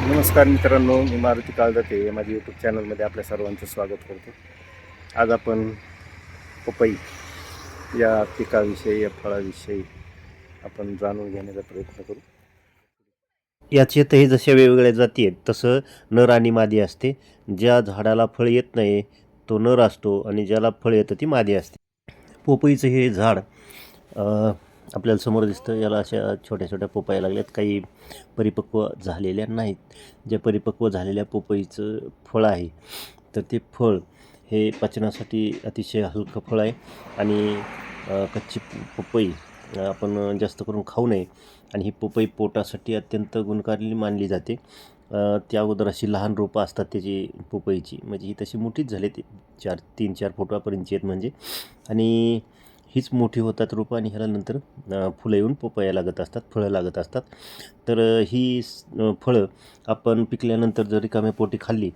नमस्कार मित्रांनो मी मारुती काळदाते माझ्या यूट्यूब चॅनलमध्ये आपल्या सर्वांचं स्वागत करतो. आज आपण पपई या पिकाविषयी या फळाविषयी आपण जाणून घेण्याचा प्रयत्न करू. याच्यातही जशा वेगवेगळ्या जाती आहेत तसं नर आणि मादी असते. ज्या झाडाला फळ येत नाही तो नर असतो आणि ज्याला फळ येतं ती मादी असते. पोपईचं हे झाड आपल्याला समोर दिसतं याला अशा छोट्या छोट्या पोपाया लागल्यात. काही परिपक्व झालेल्या नाहीत. ज्या परिपक्व झालेल्या पोपईचं फळ आहे तर ते फळ हे पचनासाठी अतिशय हलकं फळ आहे. आणि कच्ची पपई आपण जास्त करून खाऊ नये. आणि ही पपई पोटासाठी अत्यंत गुणकारली मानली जाते. त्या अगोदर अशी लहान रोपं असतात त्याची पपईची. म्हणजे ही तशी मोठीच झाली ती चार तीन चार फुटापर्यंतची आहेत म्हणजे. आणि हीच मोठी होतात रोपं आणि ह्याला नंतर फुलं येऊन पपया लागत असतात फळं लागत असतात. तर ही स- फळं आपण पिकल्यानंतर जर रिकाम्या पोटी खाल्ली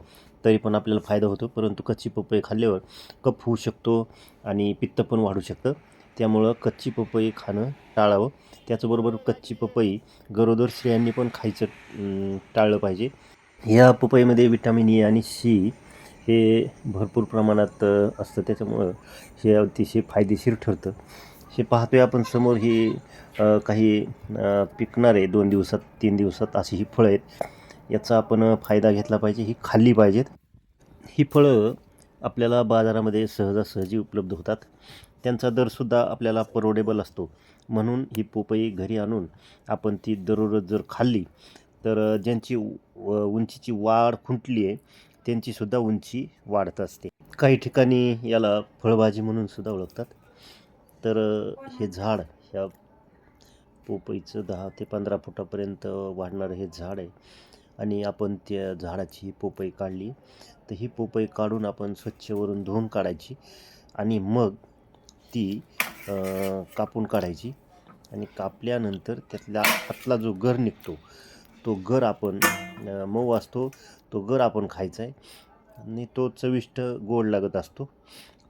तरी पण आपल्याला फायदा होतो. परंतु कच्ची पपई खाल्ल्यावर कफ होऊ शकतो आणि पित्त पण वाढू शकतं. त्यामुळं कच्ची पपई खाणं टाळावं. त्याचबरोबर कच्ची पपई गरोदर स्त्रियांनी पण खायचं टाळलं पाहिजे. या पपईमध्ये विटॅमिन ए आणि सी हे भरपूर प्रमाणात असतं. त्याच्यामुळं हे अतिशय फायदेशीर ठरतं. हे पाहतोय आपण समोर ही काही पिकणारे दोन दिवसात तीन दिवसात अशी ही फळं आहेत. याचा आपण फायदा घेतला पाहिजे ही खाल्ली पाहिजेत. ही फळं आपल्याला बाजारामध्ये सहजासहजी उपलब्ध होतात. त्यांचा दरसुद्धा आपल्याला परवडेबल असतो. म्हणून ही पोपई घरी आणून आपण ती दररोज जर खाल्ली तर ज्यांची उंचीची वाढ खुंटली आहे त्यांचीसुद्धा उंची वाढत असते. काही ठिकाणी याला फळभाजी म्हणून सुद्धा ओळखतात. तर हे झाड ह्या पोपईचं दहा ते पंधरा फुटापर्यंत वाढणारं हे झाड आहे. आणि आपण त्या झाडाची पोपई काढली. तर ही पोपई काढून आपण स्वच्छवरून धुवून काढायची. आणि मग ती कापून काढायची. आणि कापल्यानंतर त्यातला आतला जो गर निघतो तो गर आपण मऊ असतो तो गर आपण खायचा आहे. आणि तो चविष्ट गोड लागत असतो.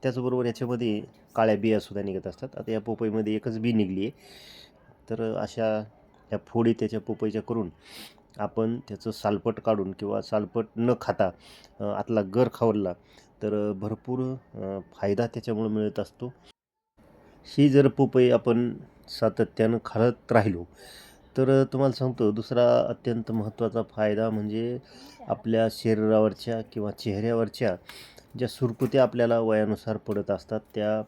त्याचबरोबर याच्यामध्ये काळ्या बियासुद्धा निघत असतात. आता या पोपईमध्ये एकच बी निघली आहे. तर अशा या फोडी त्याच्या पोपईच्या करून आपण त्याचं सालपट काढून किंवा सालपट न खाता आतला गर खावरला तर भरपूर फायदा त्याच्यामुळे मिळत असतो. ही जर पोपई आपण सातत्यानं खात राहिलो तर तुम्हाला सांगतो दुसरा अत्यंत महत्त्वाचा फायदा म्हणजे आपल्या शरीरावरच्या किंवा चेहऱ्यावरच्या ज्या सुरकुत्या आपल्याला वयानुसार पडत असतात त्या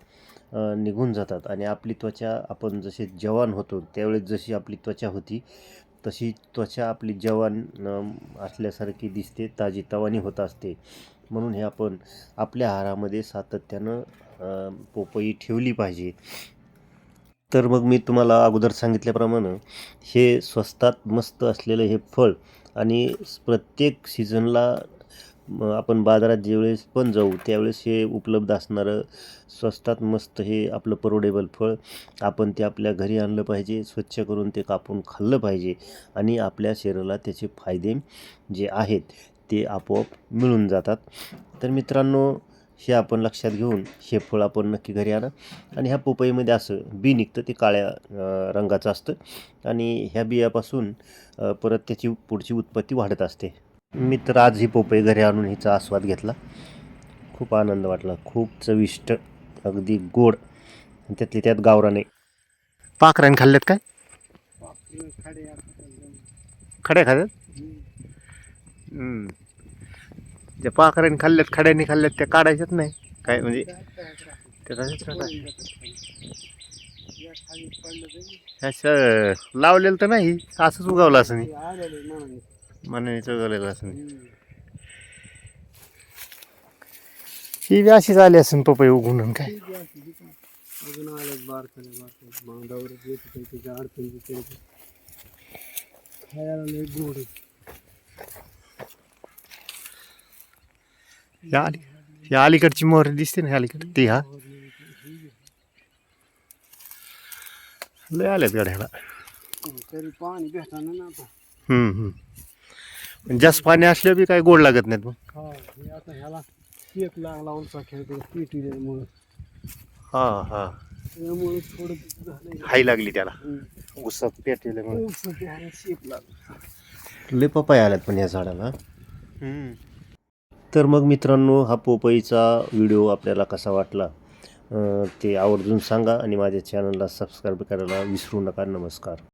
निघून जातात. आणि आपली त्वचा आपण जसे जवान होतो त्यावेळेस जशी आपली त्वचा होती तशी त्वचा आपली जवान असल्यासारखी दिसते ताजी तवानी होत असते. म्हणून हे आपण आपल्या आहारामध्ये सातत्यानं पोपई ठेवली पाहिजे. तर मग मी तुम्हाला अगोदर सांगितल्याप्रमाणे हे स्वस्तात मस्त असलेलं हे फळ आणि प्रत्येक सीझनला आपण बाजारात ज्यावेळेस पण जाऊ त्यावेळेस हे उपलब्ध असणारं स्वस्तात मस्त हे आपलं परवडेबल फळ आपण ते आपल्या घरी आणलं पाहिजे स्वच्छ करून ते कापून खाल्लं पाहिजे आणि आपल्या शरीराला त्याचे फायदे जे आहेत ते आपोआप मिळून जातात. तर मित्रांनो हे आपण लक्षात घेऊन हे फळ आपण नक्की घरी आणा. आणि ह्या पोपईमध्ये असं बी निघतं ते काळ्या रंगाचं असतं. आणि ह्या बियापासून परत त्याची पुढची उत्पत्ती वाढत असते. मी तर आज ही पोपई घरी आणून हिचा आस्वाद घेतला. खूप आनंद वाटला. खूप चविष्ट अगदी गोड. आणि त्यातली त्यात गावराने. पाखराने खाल्ल्यात काय? खड्या खाल्ल्यात हम्म. त्या पाखराने खाल्ल्यात खड्याने खाल्ल्यात त्या काढायच्याच नाही. काय म्हणजे त्या लावलेलं तर नाही असंच उगावलं असं नाही. मनानेच उगवलेलं असं नाही. ही बी अशीच आली असेल पपई उघडून काय? अजून आल्यात बारकाले बारकाले मांडावर येत होते त्याच्या अडचणी खायला लय गोड या अली या अलीकडची मोहर दिसते ना अलीकडे ती हा लय आल्यात गाड्याला तरी पाणी भेटणार ना आता हम्म हम्म जास्त पाणी असल्या बी काय गोड लागत नाहीत मग हा हे आता ह्याला लागला उलचा हा हा त्यामुळे थोडं झालंय हाई लागली त्याला हम्म. उसात पेटल्यामुळे ऊस ते आहे, शेप लागला लय पपाया आल्यात पण या झाडाला हम्म. तर मग मित्रांनो हा पोपईचा व्हिडिओ आपल्याला कसा वाटला ते आवर्जून सांगा आणि माझ्या चॅनलला सबस्क्राईब करायला विसरू नका. नमस्कार.